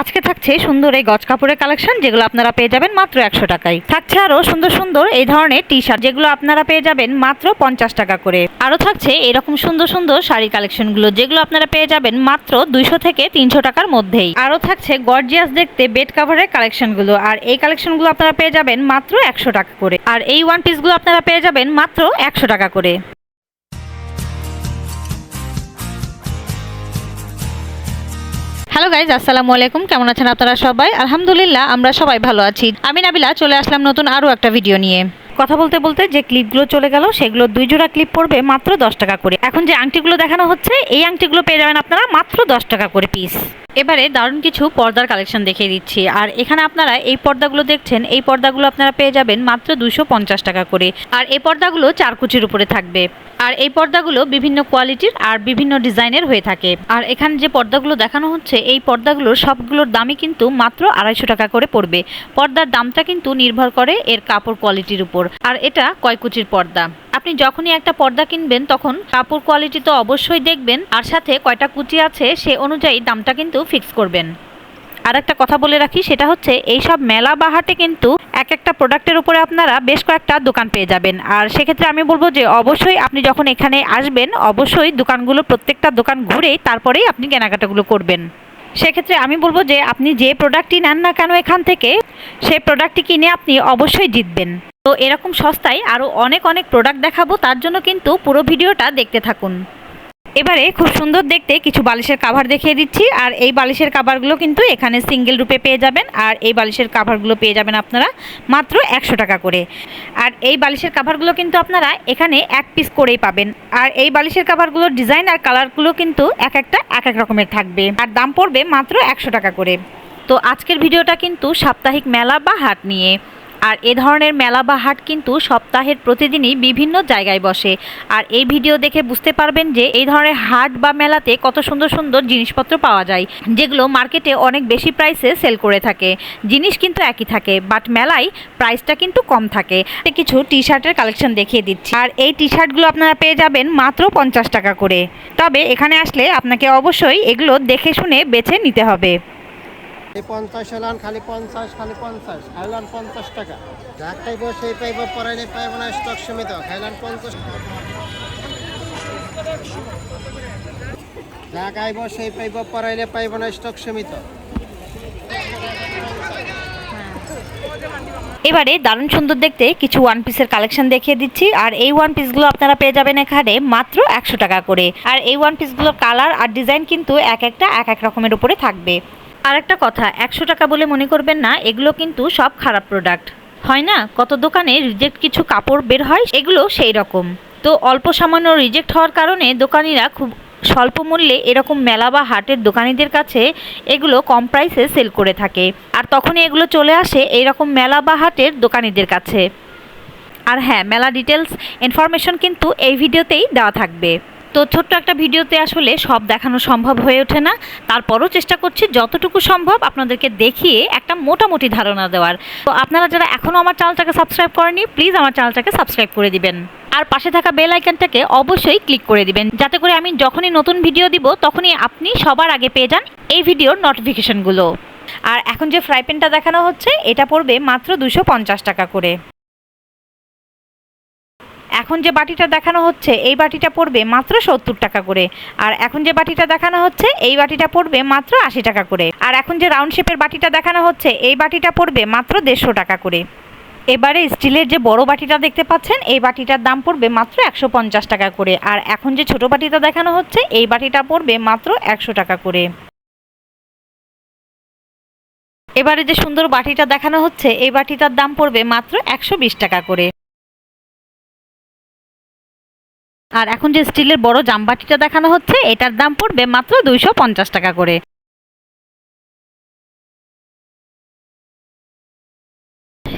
আজকে থাকছে সুন্দর এই গজ কাপড়ের কালেকশন যেগুলো আপনারা পেয়ে যাবেন মাত্র একশো টাকায়। থাকছে আরও সুন্দর সুন্দর এই ধরনের টি শার্ট যেগুলো আপনারা পেয়ে যাবেন মাত্র পঞ্চাশ টাকা করে। আরও থাকছে এরকম সুন্দর সুন্দর শাড়ি কালেকশনগুলো যেগুলো আপনারা পেয়ে যাবেন মাত্র দুইশো থেকে তিনশো টাকার মধ্যেই। আরও থাকছে গর্জিয়াস দেখতে বেড কাভারের কালেকশনগুলো আর এই কালেকশনগুলো আপনারা পেয়ে যাবেন মাত্র একশো টাকা করে। আর এই ওয়ান পিসগুলো আপনারা পেয়ে যাবেন মাত্র একশো টাকা করে। হ্যালো গাইজ আসসালামু আলাইকুম। কেমন আছেন আপনারা সবাই? আলহামদুলিল্লাহ, আমরা সবাই ভালো আছি। আমি নাবিলা, চলে আসলাম নতুন আরও একটা ভিডিও নিয়ে। কথা বলতে বলতে যে ক্লিপগুলো চলে গেল, সেগুলো দুই জোড়া ক্লিপ পড়বে মাত্র দশ টাকা করে। এখন যে আংটিগুলো দেখানো হচ্ছে, এই আংটিগুলো পেয়ে যাবেন আপনারা মাত্র দশ টাকা করে পিস এবারে দারুণ কিছু পর্দার কালেকশন দেখিয়ে দিচ্ছি। আর এখানে আপনারা এই পর্দাগুলো দেখছেন, এই পর্দাগুলো আপনারা পেয়ে যাবেন মাত্র দুশো পঞ্চাশ টাকা করে। আর এই পর্দাগুলো চারকুচির উপরে থাকবে। আর এই পর্দাগুলো বিভিন্ন কোয়ালিটির আর বিভিন্ন ডিজাইনের হয়ে থাকে। আর এখানে যে পর্দাগুলো দেখানো হচ্ছে, এই পর্দাগুলোর সবগুলোর দামই কিন্তু মাত্র আড়াইশো টাকা করে পড়বে। পর্দার দামটা কিন্তু নির্ভর করে এর কাপড় কোয়ালিটির উপর। আর এটা কয়কুচির পর্দা? আপনি যখনই একটা পর্দা কিনবেন, তখন কাপড় কোয়ালিটি তো অবশ্যই দেখবেন, আর সাথে কয়টা কুচি আছে, সে অনুযায়ী দামটা কিন্তু ফিক্স করবেন। আর একটা কথা বলে রাখি, সেটা হচ্ছে এই সব মেলা বা হাটে কিন্তু এক একটা প্রোডাক্টের উপরে আপনারা বেশ কয়েকটা দোকান পেয়ে যাবেন। আর সেক্ষেত্রে আমি বলব যে, অবশ্যই আপনি যখন এখানে আসবেন, অবশ্যই দোকানগুলো প্রত্যেকটা দোকান ঘুরেই তারপরেই আপনি কেনাকাটাগুলো করবেন। সেক্ষেত্রে আমি বলব যে, আপনি যে প্রোডাক্টটি নেন না কেন এখান থেকে সেই প্রোডাক্টটি কিনে আপনি অবশ্যই জিতবেন। তো এরকম সস্তায় আরও অনেক অনেক প্রোডাক্ট দেখাবো, তার জন্য কিন্তু পুরো ভিডিওটা দেখতে থাকুন। এবারে খুব সুন্দর দেখতে কিছু বালিশের কাভার দেখিয়ে দিচ্ছি, আর এই বালিশের কাভারগুলো কিন্তু এখানে সিঙ্গেল রূপে পেয়ে যাবেন, আর এই বালিশের কাভারগুলো পেয়ে যাবেন আপনারা মাত্র একশো টাকা করে। আর এই বালিশের কাভারগুলো কিন্তু আপনারা এখানে এক পিস করেই পাবেন। আর এই বালিশের কাভারগুলোর ডিজাইন আর কালারগুলো কিন্তু এক একটা, এক এক রকমের থাকবে। আর দাম পড়বে মাত্র একশো টাকা করে। তো আজকের ভিডিওটা কিন্তু সাপ্তাহিক মেলা বা হাট নিয়ে। আর এ ধরনের মেলা বা হাট কিন্তু সপ্তাহের প্রতিদিনই বিভিন্ন জায়গায় বসে। আর এই ভিডিও দেখে বুঝতে পারবেন যে এই ধরনের হাট বা মেলাতে কত সুন্দর সুন্দর জিনিসপত্র পাওয়া যায়, যেগুলো মার্কেটে অনেক বেশি প্রাইসে সেল করে থাকে। জিনিস কিন্তু একই থাকে বাট মেলায় প্রাইসটা কিন্তু কম থাকে। কিছু টি শার্টের কালেকশন দেখিয়ে দিচ্ছি। আর এই টি শার্টগুলো আপনারা পেয়ে যাবেন মাত্র পঞ্চাশ টাকা করে। তবে এখানে আসলে আপনাকে অবশ্যই এগুলো দেখে শুনে বেছে নিতে হবে। এই পঞ্চাশ হলান, খালি পঞ্চাশ খালি পঞ্চাশ। খাইলান পঞ্চাশ টাকা। পাইব সেই পাইব পরাইলে পাইব না স্টক সীমিত। খাইলান পঞ্চাশ আইব সেই পাইব পরাইলে পাইব না স্টক সীমিত। এবারে দারুণ সুন্দর দেখতে কিছু ওয়ান পিসের কালেকশন দেখিয়ে দিচ্ছি। আর এই ওয়ান পিসগুলো আপনারা পেয়ে যাবেন এখানে মাত্র একশো টাকা করে। আর এই ওয়ান পিসগুলোর কালার আর ডিজাইন কিন্তু এক একটা, এক এক রকমের উপরে থাকবে। আর একটা কথা, একশো টাকা বলে মনে করবেন না, এগুলো কিন্তু সব খারাপ প্রোডাক্ট হয় না? কত দোকানে রিজেক্ট কিছু কাপড় বের হয়, এগুলো সেই রকম। তো অল্প সামান্য রিজেক্ট হওয়ার কারণে দোকানিরা খুব স্বল্প মূল্যে এরকম মেলা বা হাটের দোকানিদের কাছে এগুলো কম প্রাইসে সেল করে থাকে। আর তখনই এগুলো চলে আসে এইরকম মেলা বা হাটের দোকানিদের কাছে। আর হ্যাঁ মেলা ডিটেলস ইনফরমেশন কিন্তু এই ভিডিওতেই দেওয়া থাকবে। তো ছোট্ট একটা ভিডিওতে আসলে সব দেখানো সম্ভব হয়ে ওঠে না। তারপরও চেষ্টা করছি যতটুকু সম্ভব আপনাদেরকে দেখিয়ে একটা মোটামুটি ধারণা দেওয়ার। তো আপনারা যারা এখনও আমার চ্যানেলটাকে সাবস্ক্রাইব করেনি প্লিজ আমার চ্যানেলটাকে সাবস্ক্রাইব করে দিবেন। আর পাশে থাকা বেল আইকনটাকে অবশ্যই ক্লিক করে দিবেন। যাতে করে আমি যখনই নতুন ভিডিও দিব, তখনই আপনি সবার আগে পেয়ে যান এই ভিডিওর নোটিফিকেশনগুলো আর এখন যে ফ্রাই প্যানটা দেখানো হচ্ছে, এটা পড়বে মাত্র দুশো টাকা করে। এখন যে বাটিটা দেখানো হচ্ছে, এই বাটিটা পড়বে মাত্র সত্তর টাকা করে। আর এখন যে বাটিটা দেখানো হচ্ছে, এই বাটিটা পড়বে মাত্র আশি টাকা করে। আর এখন যে রাউন্ড শেপের বাটিটা দেখানো হচ্ছে, এই বাটিটা পড়বে মাত্র দেড়শো টাকা করে। এবারে স্টিলের যে বড় বাটিটা দেখতে পাচ্ছেন, এই বাটিটার দাম পড়বে মাত্র একশো পঞ্চাশ টাকা করে। আর এখন যে ছোট বাটিটা দেখানো হচ্ছে, এই বাটিটা পড়বে মাত্র একশো টাকা করে। এবারে যে সুন্দর বাটিটা দেখানো হচ্ছে, এই বাটিটার দাম পড়বে মাত্র একশো বিশ টাকা করে। আর এখন যে স্টিলের বড় জামবাটিটা দেখানো হচ্ছে, এটার দাম পড়বে মাত্র দুইশো পঞ্চাশ টাকা করে।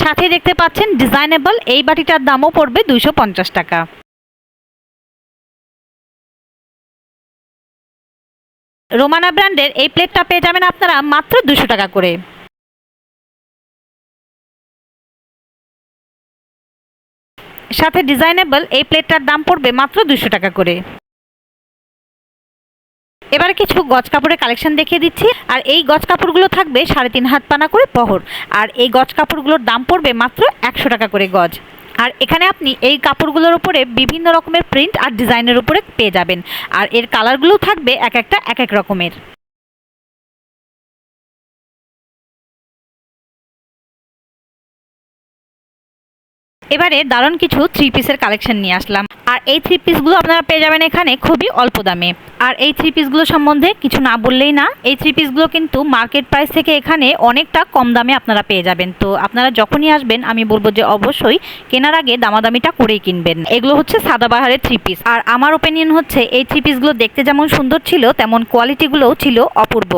সাথে দেখতে পাচ্ছেন ডিজাইনেবল, এই বাটিটার দামও পড়বে দুইশো পঞ্চাশ টাকা। রোমানা ব্র্যান্ডের এই প্লেটটা পেয়ে যাবেন আপনারা মাত্র দুশো টাকা করে। সাথে ডিজাইনেবল এই প্লেটটার দাম পড়বে মাত্র দুশো টাকা করে। এবারে কিছু গজ কাপড়ের কালেকশন দেখিয়ে দিচ্ছি। আর এই গজ কাপড়গুলো থাকবে সাড়ে তিন হাত পানা করে বহর আর এই গজ কাপড়গুলোর দাম পড়বে মাত্র একশো টাকা করে গজ। আর এখানে আপনি এই কাপড়গুলোর উপরে বিভিন্ন রকমের প্রিন্ট আর ডিজাইনের উপরে পেয়ে যাবেন। আর এর কালারগুলোও থাকবে এক একটা এক এক রকমের। এবারে দারুণ কিছু থ্রি পিসের কালেকশন নিয়ে আসলাম। আর এই থ্রি পিসগুলো আপনারা পেয়ে যাবেন এখানে খুবই অল্প দামে। আর এই থ্রি পিসগুলো সম্বন্ধে কিছু না বললেই না, এই থ্রি পিসগুলো কিন্তু মার্কেট প্রাইস থেকে এখানে অনেকটা কম দামে আপনারা পেয়ে যাবেন। তো আপনারা যখনই আসবেন, আমি বলব যে অবশ্যই কেনার আগে দামাদামিটা করেই কিনবেন। এগুলো হচ্ছে সাদাবাহারের থ্রি পিস আর আমার ওপিনিয়ন হচ্ছে, এই থ্রি পিসগুলো দেখতে যেমন সুন্দর ছিল, তেমন কোয়ালিটিগুলোও ছিল অপূর্ব।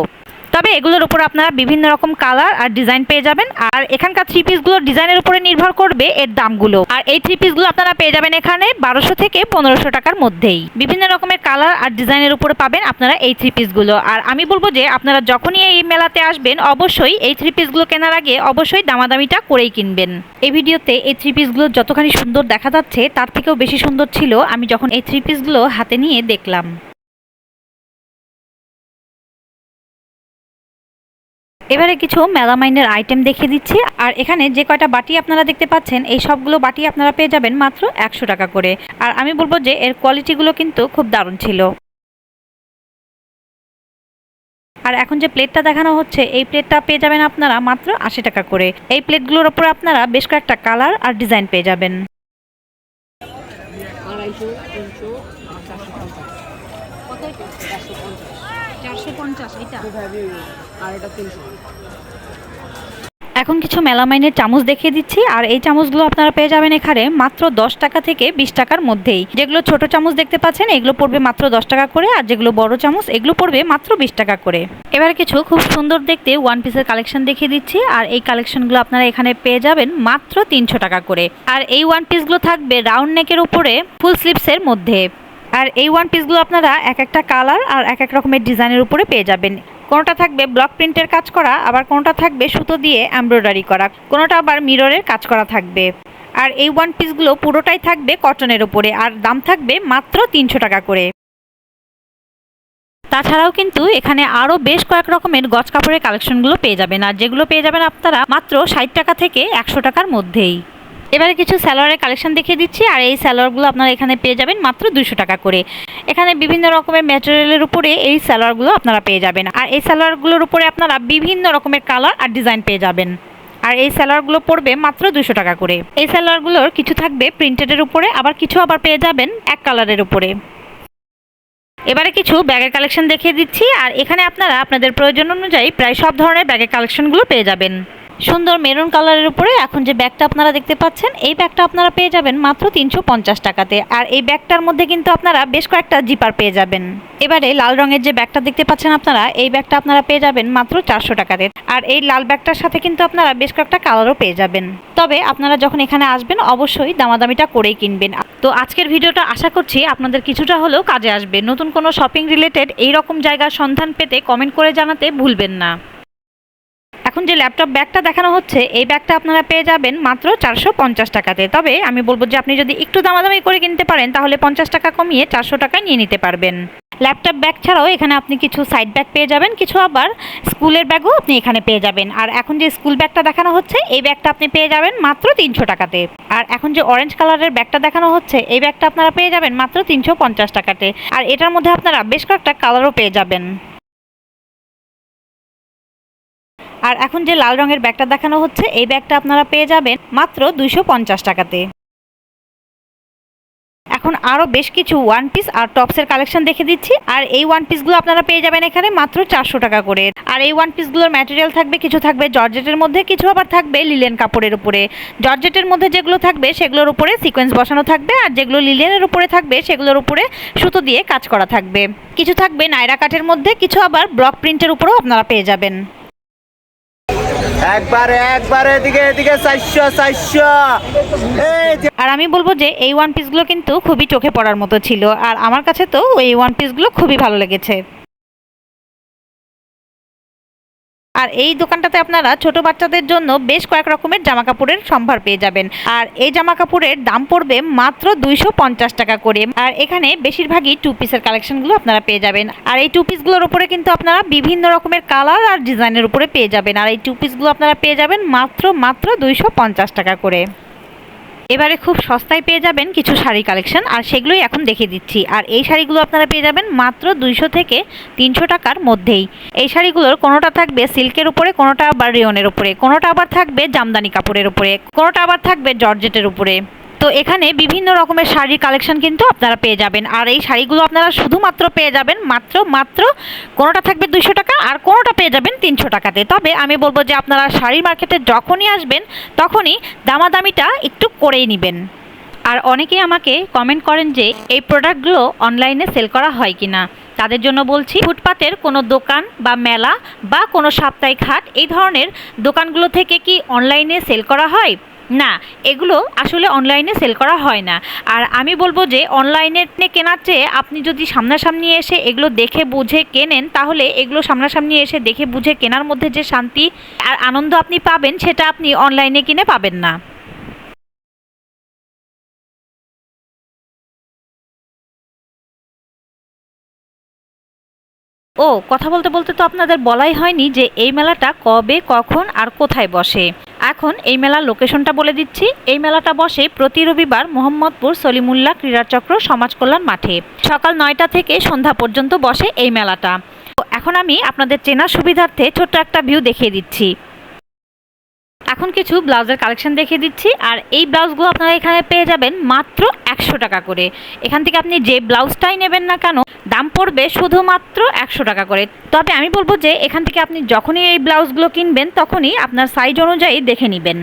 তবে এগুলোর উপর আপনারা বিভিন্ন রকম কালার আর ডিজাইন পেয়ে যাবেন। আর এখানকার থ্রি পিসগুলোর ডিজাইনের উপরে নির্ভর করবে এর দামগুলো। আর এই থ্রি পিসগুলো আপনারা পেয়ে যাবেন এখানে বারোশো থেকে পনেরোশো টাকার মধ্যেই। বিভিন্ন রকমের কালার আর ডিজাইনের উপরে পাবেন আপনারা এই থ্রি পিসগুলো আর আমি বলব যে, আপনারা যখনই এই মেলাতে আসবেন, অবশ্যই এই থ্রি পিসগুলো কেনার আগে অবশ্যই দামাদামিটা করেই কিনবেন। এই ভিডিওতে এই থ্রি পিসগুলো যতখানি সুন্দর দেখা যাচ্ছে, তার থেকেও বেশি সুন্দর ছিল আমি যখন এই থ্রি পিসগুলো হাতে নিয়ে দেখলাম। এবারে কিছু মেলামাইনের আইটেম দেখিয়ে দিচ্ছি। আর এখানে যে কয়টা বাটি আপনারা দেখতে পাচ্ছেন, এই সবগুলো বাটি আপনারা পেয়ে যাবেন মাত্র একশো টাকা করে। আর আমি বলব যে এর কোয়ালিটিগুলো কিন্তু খুব দারুণ ছিল। আর এখন যে প্লেটটা দেখানো হচ্ছে, এই প্লেটটা পেয়ে যাবেন আপনারা মাত্র আশি টাকা করে। এই প্লেটগুলোর ওপর আপনারা বেশ কয়েকটা কালার আর ডিজাইন পেয়ে যাবেন। পঞ্চাশ এটা আর এটা তিনশো। এখন কিছু মেলামাইনের চামচ দেখিয়ে দিচ্ছি আর এই চামচগুলো আপনারা পেয়ে যাবেন এখানে মাত্র দশ টাকা থেকে বিশ টাকার মধ্যেই। যেগুলো ছোট চামচ দেখতে পাচ্ছেন এগুলো পড়বে মাত্র দশ টাকা করে আর যেগুলো বড় চামচ এগুলো পড়বে মাত্র বিশ টাকা করে। এবার কিছু খুব সুন্দর দেখতে ওয়ান পিসের কালেকশন দেখিয়ে দিচ্ছি আর এই কালেকশনগুলো আপনারা এখানে পেয়ে যাবেন মাত্র তিনশো টাকা করে। আর এই ওয়ান পিসগুলো থাকবে রাউন্ড নেকের উপরে ফুল স্লিপসের মধ্যে। আর এই ওয়ান পিসগুলো আপনারা এক একটা কালার আর এক এক রকমের ডিজাইনের উপরে পেয়ে যাবেন। কোনোটা থাকবে ব্লক প্রিন্টের কাজ করা, আবার কোনোটা থাকবে সুতো দিয়ে এমব্রয়ডারি করা, কোনোটা আবার মিররের কাজ করা থাকবে। আর এই ওয়ান পিসগুলো পুরোটাই থাকবে কটনের উপরে, আর দাম থাকবে মাত্র তিনশো টাকা করে। তাছাড়াও কিন্তু এখানে আরও বেশ কয়েক রকমের গজ কাপড়ের কালেকশনগুলো পেয়ে যাবেন, আর যেগুলো পেয়ে যাবেন আপনারা মাত্র ষাট টাকা থেকে একশো টাকার মধ্যেই। এবারে কিছু স্যালোয়ারের কালেকশন দেখিয়ে দিচ্ছি, আর এই স্যালোয়ারগুলো আপনারা এখানে পেয়ে যাবেন মাত্র দুশো টাকা করে। এখানে বিভিন্ন রকমের ম্যাটেরিয়ালের উপরে এই স্যালোয়ারগুলো আপনারা পেয়ে যাবেন। আর এই স্যালোয়ারগুলোর উপরে আপনারা বিভিন্ন রকমের কালার আর ডিজাইন পেয়ে যাবেন। আর এই স্যালোয়ারগুলো পড়বে মাত্র দুশো টাকা করে। এই স্যালোয়ারগুলোর কিছু থাকবে প্রিন্টেডের উপরে, আবার কিছু আবার পেয়ে যাবেন এক কালারের উপরে। এবারে কিছু ব্যাগের কালেকশন দেখিয়ে দিচ্ছি, আর এখানে আপনারা আপনাদের প্রয়োজন অনুযায়ী প্রায় সব ধরনের ব্যাগের কালেকশনগুলো পেয়ে যাবেন। সুন্দর মেরুন কালারের উপরে এখন যে ব্যাগটা আপনারা দেখতে পাচ্ছেন, এই ব্যাগটা আপনারা পেয়ে যাবেন মাত্র তিনশো পঞ্চাশ টাকাতে। আর এই ব্যাগটার মধ্যে কিন্তু আপনারা বেশ কয়েকটা জিপার পেয়ে যাবেন। এবারে লাল রঙের যে ব্যাগটা দেখতে পাচ্ছেন আপনারা, এই ব্যাগটা আপনারা পেয়ে যাবেন মাত্র চারশো টাকাতে। আর এই লাল ব্যাগটার সাথে কিন্তু আপনারা বেশ কয়েকটা কালারও পেয়ে যাবেন। তবে আপনারা যখন এখানে আসবেন, অবশ্যই দামাদামিটা করেই কিনবেন। তো আজকের ভিডিওটা আশা করছি আপনাদের কিছুটা হলেও কাজে আসবে। নতুন কোনো শপিং রিলেটেড এই রকম জায়গার সন্ধান পেতে কমেন্ট করে জানাতে ভুলবেন না। এখন যে ল্যাপটপ ব্যাগটা দেখানো হচ্ছে, এই ব্যাগটা আপনারা পেয়ে যাবেন মাত্র চারশো পঞ্চাশ টাকাতে। তবে আমি বলব যে আপনি যদি একটু দামাদামি করে কিনতে পারেন, তাহলে পঞ্চাশ টাকা কমিয়ে চারশো টাকায় নিয়ে নিতে পারবেন। ল্যাপটপ ব্যাগ ছাড়াও এখানে আপনি কিছু সাইড ব্যাগ পেয়ে যাবেন, কিছু আবার স্কুলের ব্যাগও আপনি এখানে পেয়ে যাবেন। আর এখন যে স্কুল ব্যাগটা দেখানো হচ্ছে, এই ব্যাগটা আপনি পেয়ে যাবেন মাত্র তিনশো টাকাতে। আর এখন যে অরেঞ্জ কালারের ব্যাগটা দেখানো হচ্ছে, এই ব্যাগটা আপনারা পেয়ে যাবেন মাত্র তিনশো পঞ্চাশ টাকাতে। আর এটার মধ্যে আপনারা বেশ কয়েকটা কালারও পেয়ে যাবেন। আর এখন যে লাল রঙের ব্যাগটা দেখানো হচ্ছে, এই ব্যাগটা আপনারা পেয়ে যাবেন মাত্র দুইশো পঞ্চাশ টাকাতে। এখন আরও বেশ কিছু ওয়ান পিস আর টপসের কালেকশন দেখে দিচ্ছি। আর এই ওয়ান পিসগুলো আপনারা পেয়ে যাবেন এখানে মাত্র চারশো টাকা করে। আর এই ওয়ান পিসগুলোর ম্যাটেরিয়াল থাকবে, কিছু থাকবে জর্জেটের মধ্যে, কিছু আবার থাকবে লিলেন কাপড়ের উপরে। জর্জেটের মধ্যে যেগুলো থাকবে, সেগুলোর উপরে সিকোয়েন্স বসানো থাকবে, আর যেগুলো লিলেনের উপরে থাকবে, সেগুলোর উপরে সুতো দিয়ে কাজ করা থাকবে। কিছু থাকবে নাইরা কাঠের মধ্যে, কিছু আবার ব্লক প্রিন্টের উপরেও আপনারা পেয়ে যাবেন। একবারে একবারে, এদিকে এদিকে, চারশো চারশো। আর আমি বলব যে এই ওয়ান পিসগুলো কিন্তু খুবই চোখে পড়ার মতো ছিল। আর আমার কাছে তো এই ওয়ান পিসগুলো খুবই ভালো লেগেছে। আর এই দোকানটাতে আপনারা ছোট বাচ্চাদের জন্য বেশ কয়েক রকমের জামা কাপড়ের সম্ভার পেয়ে যাবেন। আর এই জামা কাপড়ের দাম পড়বে মাত্র দুইশো পঞ্চাশ টাকা করে। আর এখানে বেশিরভাগই টু পিসের কালেকশনগুলো আপনারা পেয়ে যাবেন। আর এই টু পিসগুলোর উপরে কিন্তু আপনারা বিভিন্ন রকমের কালার আর ডিজাইনের উপরে পেয়ে যাবেন। আর এই টু পিসগুলো আপনারা পেয়ে যাবেন মাত্র মাত্র দুইশো পঞ্চাশ টাকা করে। এবারে খুব সস্তায় পেয়ে যাবেন কিছু শাড়ি কালেকশন, আর সেগুলোই এখন দেখিয়ে দিচ্ছি। আর এই শাড়িগুলো আপনারা পেয়ে যাবেন মাত্র দুইশো থেকে তিনশো টাকার মধ্যেই। এই শাড়িগুলোর কোনোটা থাকবে সিল্কের উপরে, কোনোটা আবার রিওনের উপরে, কোনোটা আবার থাকবে জামদানি কাপড়ের উপরে, কোনোটা আবার থাকবে জর্জেটের উপরে। তো এখানে বিভিন্ন রকমের শাড়ির কালেকশন কিন্তু আপনারা পেয়ে যাবেন। আর এই শাড়িগুলো আপনারা শুধুমাত্র পেয়ে যাবেন মাত্র মাত্র কোনোটা থাকবে দুশো টাকা আর কোনোটা পেয়ে যাবেন তিনশো টাকাতে। তবে আমি বলব যে আপনারা শাড়ি মার্কেটে যখনই আসবেন, তখনই দামাদামিটা একটু করেই নেবেন। আর অনেকেই আমাকে কমেন্ট করেন যে এই প্রোডাক্টগুলো অনলাইনে সেল করা হয় কি না তাদের জন্য বলছি, ফুটপাতের কোনো দোকান বা মেলা বা কোনো সাপ্তাহিক হাট, এই ধরনের দোকানগুলো থেকে কি অনলাইনে সেল করা হয়? না, এগুলো আসলে অনলাইনে সেল করা হয় না। আর আমি বলব যে অনলাইনে কেনার চেয়ে আপনি যদি সামনাসামনি এসে এগুলো দেখে বুঝে কেনেন, তাহলে এগুলো সামনাসামনি এসে দেখে বুঝে কেনার মধ্যে যে শান্তি আর আনন্দ আপনি পাবেন, সেটা আপনি অনলাইনে কিনে পাবেন না। ও, কথা বলতে বলতে তো আপনাদের বলাই হয়নি যে এই মেলাটা কবে, কখন আর কোথায় বসে। এখন এই মেলার লোকেশনটা বলে দিচ্ছি। এই মেলাটা বসে প্রতি রবিবার মোহাম্মদপুর সলিমুল্লাহ ক্রীড়াচক্র সমাজ কল্যাণ মাঠে। সকাল নয়টা থেকে সন্ধ্যা পর্যন্ত বসে এই মেলাটা। তো এখন আমি আপনাদের চেনার সুবিধার্থে ছোট্ট একটা ভিউ দেখিয়ে দিচ্ছি। এখন কিছু ব্লাউজের কালেকশন দেখিয়ে দিচ্ছি। আর এই ব্লাউজগুলো আপনারা এখানে পেয়ে যাবেন মাত্র একশো টাকা করে। এখান থেকে আপনি যে ব্লাউজটাই নেবেন না কেন, দাম পড়বে শুধুমাত্র একশো টাকা করে। তবে আমি বলব যে, এখান থেকে আপনি যখনই এই ব্লাউজগুলো কিনবেন, তখনই আপনার সাইজ অনুযায়ী দেখে নেবেন।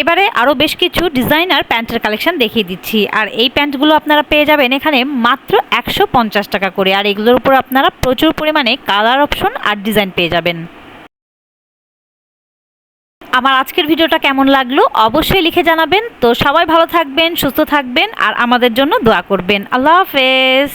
এবারে আরও বেশ কিছু ডিজাইনার প্যান্টের কালেকশন দেখিয়ে দিচ্ছি। আর এই প্যান্টগুলো আপনারা পেয়ে যাবেন এখানে মাত্র একশো পঞ্চাশ টাকা করে। আর এগুলোর উপর আপনারা প্রচুর পরিমাণে কালার অপশন আর ডিজাইন পেয়ে যাবেন। আমার আজকের ভিডিওটা কেমন লাগল অবশ্যই লিখে জানাবেন। তো সবাই ভালো থাকবেন, সুস্থ থাকবেন আর আমাদের জন্য দোয়া করবেন। আল্লাহ হাফেজ।